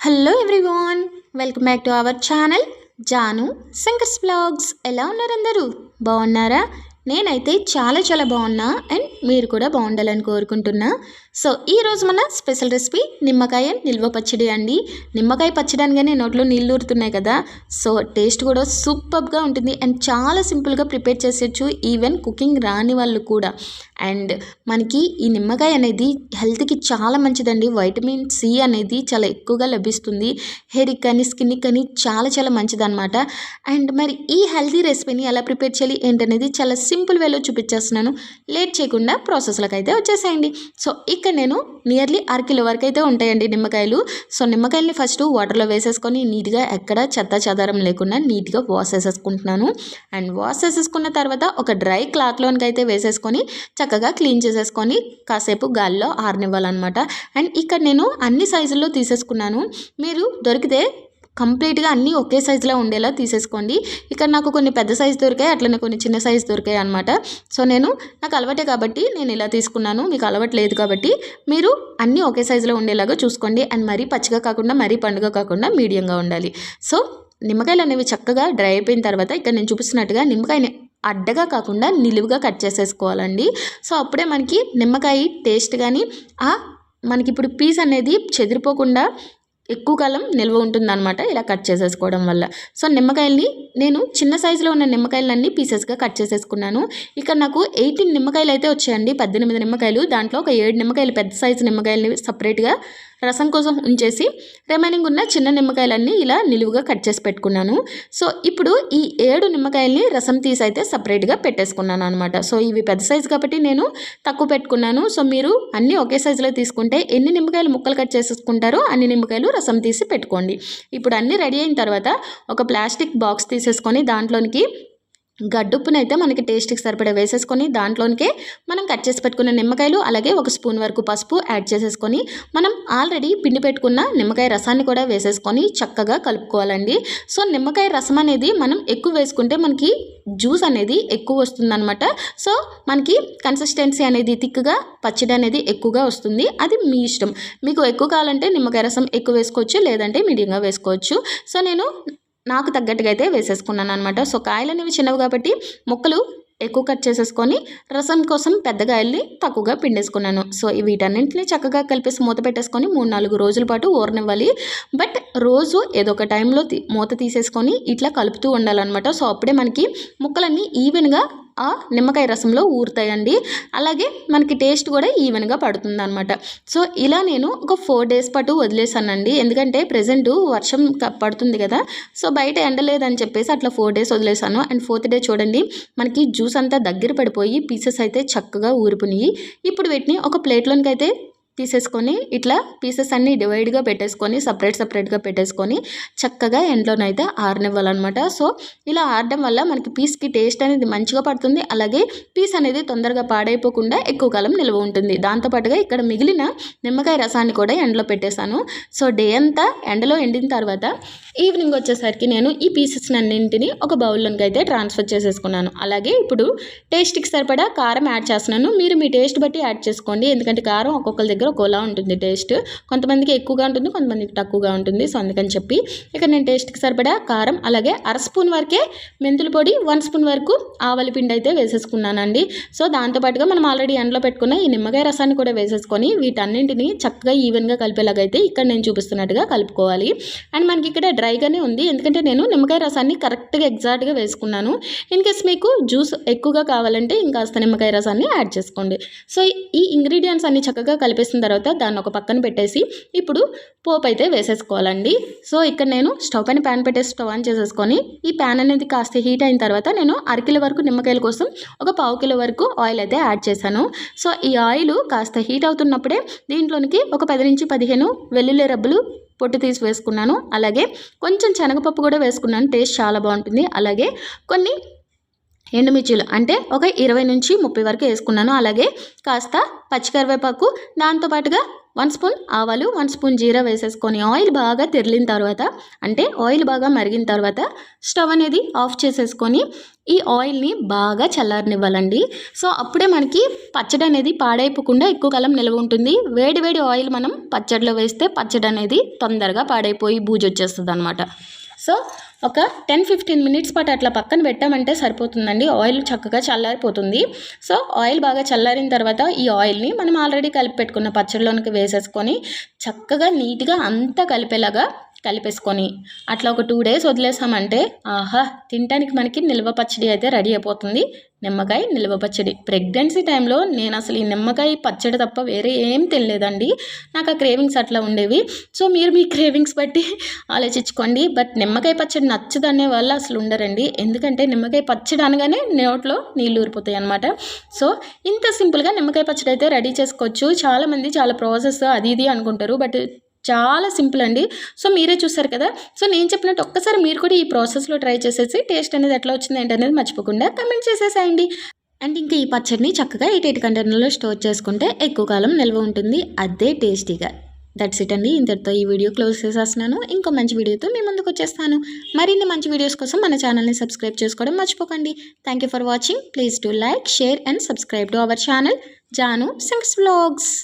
Hello everyone welcome back to our channel Janu Shankar's blogs ఎలా ఉన్నారు అందరూ? బాగున్నారా? నేనైతే చాలా చాలా బాగున్నా అండ్ మీరు కూడా బాగుండాలని కోరుకుంటున్నా. సో ఈరోజు మన స్పెషల్ రెసిపీ నిమ్మకాయ నిల్వ పచ్చడి అండి. నిమ్మకాయ పచ్చడి అనగానే నోట్లో నీళ్ళు ఊరుతున్నాయి కదా. సో టేస్ట్ కూడా సూపర్గా ఉంటుంది. అండ్ చాలా సింపుల్గా ప్రిపేర్ చేసేయచ్చు ఈవెన్ కుకింగ్ రాని వాళ్ళు కూడా. అండ్ మనకి ఈ నిమ్మకాయ అనేది హెల్త్కి చాలా మంచిదండి. వైటమిన్ సి అనేది చాలా ఎక్కువగా లభిస్తుంది. హెయిర్కి కానీ స్కిన్కి కానీ చాలా చాలా మంచిదన్నమాట. అండ్ మరి ఈ హెల్తీ రెసిపీని ఎలా ప్రిపేర్ చేయాలి ఏంటనేది చాలా సింపుల్ వేలో చూపించేస్తున్నాను. లేట్ చేయకుండా ప్రాసెస్లకు అయితే వచ్చేసేయండి. సో ఇక్కడ నేను నియర్లీ అర కిలో వరకు అయితే ఉంటాయండి నిమ్మకాయలు. సో నిమ్మకాయల్ని ఫస్ట్ వాటర్లో వేసేసుకొని నీట్గా ఎక్కడ చెత్త చెదారం లేకుండా నీట్గా వాష్ చేసేసుకుంటున్నాను. అండ్ వాష్ చేసేసుకున్న తర్వాత ఒక డ్రై క్లాత్లోనికి అయితే వేసేసుకొని చక్కగా క్లీన్ చేసేసుకొని కాసేపు గాలిలో ఆరనివ్వాలన్నమాట. అండ్ ఇక్కడ నేను అన్ని సైజుల్లో తీసేసుకున్నాను. మీరు దొరికితే కంప్లీట్గా అన్నీ ఒకే సైజులో ఉండేలా తీసేసుకోండి. ఇక్కడ నాకు కొన్ని పెద్ద సైజు దొరికాయి అట్లనే కొన్ని చిన్న సైజు దొరికాయి అనమాట సో నేను నాకు అలవాటే కాబట్టి నేను ఇలా తీసుకున్నాను మీకు అలవాటు లేదు కాబట్టి మీరు అన్నీ ఒకే సైజులో ఉండేలాగా చూసుకోండి. అండ్ మరీ పచ్చిగా కాకుండా మరీ పండుగ కాకుండా మీడియంగా ఉండాలి. సో నిమ్మకాయలు అనేవి చక్కగా డ్రై అయిపోయిన తర్వాత ఇక్కడ నేను చూపిస్తున్నట్టుగా నిమ్మకాయని అడ్డగా కాకుండా నిలువుగా కట్ చేసేసుకోవాలండి. సో అప్పుడే మనకి నిమ్మకాయ టేస్ట్ కానీ ఆ మనకి ఇప్పుడు పీస్ అనేది చెదిరిపోకుండా ఎక్కువ కాలం నిల్వ ఉంటుందన్నమాట ఇలా కట్ చేసేసుకోవడం వల్ల. సో నిమ్మకాయల్ని నేను చిన్న సైజులో ఉన్న నిమ్మకాయలన్నీ పీసెస్గా కట్ చేసేసుకున్నాను. ఇక్కడ నాకు ఎయిటీన్ నిమ్మకాయలు అయితే వచ్చాయండి. పద్దెనిమిది నిమ్మకాయలు. దాంట్లో ఒక ఏడు నిమ్మకాయలు పెద్ద సైజు నిమ్మకాయలని సపరేట్గా రసం కోసం ఉంచేసి రిమైనింగ్ ఉన్న చిన్న నిమ్మకాయలన్నీ ఇలా నిలువుగా కట్ చేసి పెట్టుకున్నాను. సో ఇప్పుడు ఈ ఏడు నిమ్మకాయల్ని రసం తీసి అయితే సపరేట్గా పెట్టేసుకున్నాను అనమాట సో ఇవి పెద్ద సైజు కాబట్టి నేను తక్కువ పెట్టుకున్నాను. సో మీరు అన్నీ ఒకే సైజులో తీసుకుంటే ఎన్ని నిమ్మకాయలు ముక్కలు కట్ చేసేసుకుంటారో అన్ని నిమ్మకాయలు రసం తీసి పెట్టుకోండి. ఇప్పుడు అన్నీ రెడీ అయిన తర్వాత ఒక ప్లాస్టిక్ బాక్స్ తీసేసుకొని దాంట్లోనికి గడ్డుప్పునైతే మనకి టేస్ట్కి సరిపడా వేసేసుకొని దాంట్లోనికే మనం కట్ చేసి పెట్టుకున్న నిమ్మకాయలు అలాగే ఒక స్పూన్ వరకు పసుపు యాడ్ చేసేసుకొని మనం ఆల్రెడీ పిండి పెట్టుకున్న నిమ్మకాయ రసాన్ని కూడా వేసేసుకొని చక్కగా కలుపుకోవాలండి. సో నిమ్మకాయ రసం అనేది మనం ఎక్కువ వేసుకుంటే మనకి జ్యూస్ అనేది ఎక్కువ వస్తుందన్నమాట. సో మనకి కన్సిస్టెన్సీ అనేది థిక్గా పచ్చడి అనేది ఎక్కువగా వస్తుంది. అది మీ ఇష్టం. మీకు ఎక్కువ కావాలంటే నిమ్మకాయ రసం ఎక్కువ వేసుకోవచ్చు లేదంటే మీడియంగా వేసుకోవచ్చు. సో నేను నాకు తగ్గట్టుగా అయితే వేసేసుకున్నాను అనమాట సో కాయలు అనేవి చిన్నవి కాబట్టి ముక్కలు ఎక్కువ కట్ చేసేసుకొని రసం కోసం పెద్ద కాయల్ని తక్కువగా పిండేసుకున్నాను. సో వీటన్నింటిని చక్కగా కలిపేసి మూత పెట్టేసుకొని మూడు నాలుగు రోజుల పాటు ఊరనివ్వాలి బట్ రోజు ఏదో ఒక టైంలో మూత తీసేసుకొని ఇట్లా కలుపుతూ ఉండాలన్నమాట. సో అప్పుడే మనకి ముక్కలన్నీ ఈవెన్గా ఆ నిమ్మకాయ రసంలో ఊరుతాయండి. అలాగే మనకి టేస్ట్ కూడా ఈవెన్గా పడుతుంది అనమాట సో ఇలా నేను ఒక ఫోర్ డేస్ పాటు వదిలేసానండి. ఎందుకంటే ప్రజెంట్ వర్షం పడుతుంది కదా. సో బయట ఎండలేదని చెప్పేసి అట్లా ఫోర్ డేస్ వదిలేసాను. అండ్ ఫోర్త్ డే చూడండి మనకి జ్యూస్ అంతా దగ్గర పడిపోయి పీసెస్ అయితే చక్కగా ఊరిపోయినాయి. ఇప్పుడు వీటిని ఒక ప్లేట్లోనికి అయితే తీసేసుకొని ఇట్లా పీసెస్ అన్నీ డివైడ్గా పెట్టేసుకొని సపరేట్ సపరేట్గా పెట్టేసుకొని చక్కగా ఎండ్లోనైతే ఆరనివ్వాలన్నమాట. సో ఇలా ఆరడం వల్ల మనకి పీస్కి టేస్ట్ అనేది మంచిగా పడుతుంది. అలాగే పీస్ అనేది తొందరగా పాడైపోకుండా ఎక్కువ కాలం నిల్వ ఉంటుంది. దాంతోపాటుగా ఇక్కడ మిగిలిన నిమ్మకాయ రసాన్ని కూడా ఎండలో పెట్టేశాను. సో డే అంతా ఎండలో ఎండిన తర్వాత ఈవినింగ్ వచ్చేసరికి నేను ఈ పీసెస్ అన్నింటిని ఒక బౌల్లోకి అయితే ట్రాన్స్ఫర్ చేసేసుకున్నాను. అలాగే ఇప్పుడు టేస్ట్కి సరిపడా కారం యాడ్ చేస్తున్నాను. మీరు మీ టేస్ట్ బట్టి యాడ్ చేసుకోండి. ఎందుకంటే కారం ఒక్కొక్కరి దగ్గర ఒకలా ఉంటుంది టేస్ట్. కొంతమందికి ఎక్కువగా ఉంటుంది కొంతమందికి తక్కువగా ఉంటుంది. సో అందుకని చెప్పి ఇక నేను టేస్ట్కి సరిపడా కారం అలాగే అర స్పూన్ వరకే మెంతుల పొడి వన్ స్పూన్ వరకు ఆవల పిండి అయితే వేసేసుకున్నానండి. సో దాంతోపాటుగా మనం ఆల్రెడీ ఎండలో పెట్టుకున్న ఈ నిమ్మకాయ రసాన్ని కూడా వేసేసుకొని వీటన్నింటిని చక్కగా ఈవెన్గా కలిపేలాగైతే ఇక్కడ నేను చూపిస్తున్నట్టుగా కలుపుకోవాలి. అండ్ మనకి ఇక్కడ డ్రైగానే ఉంది. ఎందుకంటే నేను నిమ్మకాయ రసాన్ని కరెక్ట్గా ఎగ్జాక్ట్గా వేసుకున్నాను. ఇన్ కేస్ మీకు జ్యూస్ ఎక్కువగా కావాలంటే ఇంకాస్త నిమ్మకాయ రసాన్ని యాడ్ చేసుకోండి. సో ఈ ఇంగ్రీడియంట్స్ అన్ని చక్కగా కలిపేసిన తర్వాత దాన్ని ఒక పక్కన పెట్టేసి ఇప్పుడు పోపు అయితే వేసేసుకోవాలండి. సో ఇక్కడ నేను స్టవ్ పైన ప్యాన్ పెట్టేసి స్టవ్ ఆన్ చేసేసుకొని ఈ ప్యాన్ అనేది కాస్త హీట్ అయిన తర్వాత నేను అరకిలో వరకు నిమ్మకాయల కోసం ఒక పావు కిలో వరకు ఆయిల్ అయితే యాడ్ చేశాను. సో ఈ ఆయిల్ కాస్త హీట్ అవుతున్నప్పుడే దీంట్లోనికి ఒక పది నుంచి పదిహేను వెల్లుల్లి రబ్బులు పొట్టు తీసి వేసుకున్నాను. అలాగే కొంచెం శనగపప్పు కూడా వేసుకున్నాను. టేస్ట్ చాలా బాగుంటుంది. అలాగే కొన్ని ఎండుమిర్చీలు. అంటే ఒక ఇరవై నుంచి ముప్పై వరకు వేసుకున్నాను. అలాగే కాస్త పచ్చికరివేపాకు దాంతోపాటుగా వన్ స్పూన్ ఆవాలు వన్ స్పూన్ జీరా వేసేసుకొని ఆయిల్ బాగా తెరిలిన తర్వాత అంటే ఆయిల్ బాగా మరిగిన తర్వాత స్టవ్ అనేది ఆఫ్ చేసేసుకొని ఈ ఆయిల్ని బాగా చల్లారనివ్వాలండి. సో అప్పుడే మనకి పచ్చడి అనేది పాడైపోకుండా ఎక్కువ కాలం నిల్వ ఉంటుంది. వేడి వేడి ఆయిల్ మనం పచ్చడిలో వేస్తే పచ్చడి అనేది తొందరగా పాడైపోయి బూజు వచ్చేస్తుంది అనమాట సో ఒక టెన్ ఫిఫ్టీన్ మినిట్స్ పాటు అట్లా పక్కన పెట్టామంటే సరిపోతుందండి. ఆయిల్ చక్కగా చల్లారిపోతుంది. సో ఆయిల్ బాగా చల్లారిన తర్వాత ఈ ఆయిల్ని మనం ఆల్రెడీ కలిపి పెట్టుకున్న పచ్చడిలోనికి వేసేసుకొని చక్కగా నీట్గా అంతా కలిపేలాగా కలిపేసుకొని అట్లా ఒక టూ డేస్ వదిలేసామంటే ఆహా తినడానికి మనకి నిల్వ పచ్చడి అయితే రెడీ అయిపోతుంది. నిమ్మకాయ నిల్వ పచ్చడి. ప్రెగ్నెన్సీ టైంలో నేను అసలు ఈ నిమ్మకాయ పచ్చడి తప్ప వేరే ఏం తినలేదండి. నాకు ఆ క్రేవింగ్స్ అట్లా ఉండేవి. సో మీరు మీ క్రేవింగ్స్ బట్టి ఆలోచించుకోండి. బట్ నిమ్మకాయ పచ్చడి నచ్చదనే వాళ్ళు అసలు ఉండరండి. ఎందుకంటే నిమ్మకాయ పచ్చడి అనగానే నోట్లో నీళ్ళు ఊరిపోతాయి అనమాట సో ఇంత సింపుల్గా నిమ్మకాయ పచ్చడి అయితే రెడీ చేసుకోవచ్చు. చాలామంది చాలా ప్రాసెస్ అది ఇది అనుకుంటారు. బట్ చాలా సింపుల్ అండి. సో మీరే చూసారు కదా. సో నేను చెప్పినట్టు ఒక్కసారి మీరు కూడా ఈ ప్రాసెస్లో ట్రై చేసేసి టేస్ట్ అనేది ఎట్లా వచ్చింది ఏంటనేది మర్చిపోకుండా కమెంట్ చేసేసేయండి. అండ్ ఇంకా ఈ పచ్చడిని చక్కగా ఎయిట్ ఎయిట్ కంటైనర్లో స్టోర్ చేసుకుంటే ఎక్కువ కాలం నిల్వ ఉంటుంది. అదే టేస్టీగా. దట్స్ ఇట్ అండి. ఇంతటితో ఈ వీడియో క్లోజ్ చేసేస్తున్నాను. ఇంకో మంచి వీడియోతో మీ ముందుకు వచ్చేస్తాను. మరిన్ని మంచి వీడియోస్ కోసం మన ఛానల్ని సబ్స్క్రైబ్ చేసుకోవడం మర్చిపోకండి. Thank you for watching please to like share and subscribe to our channel Janu Singh's blogs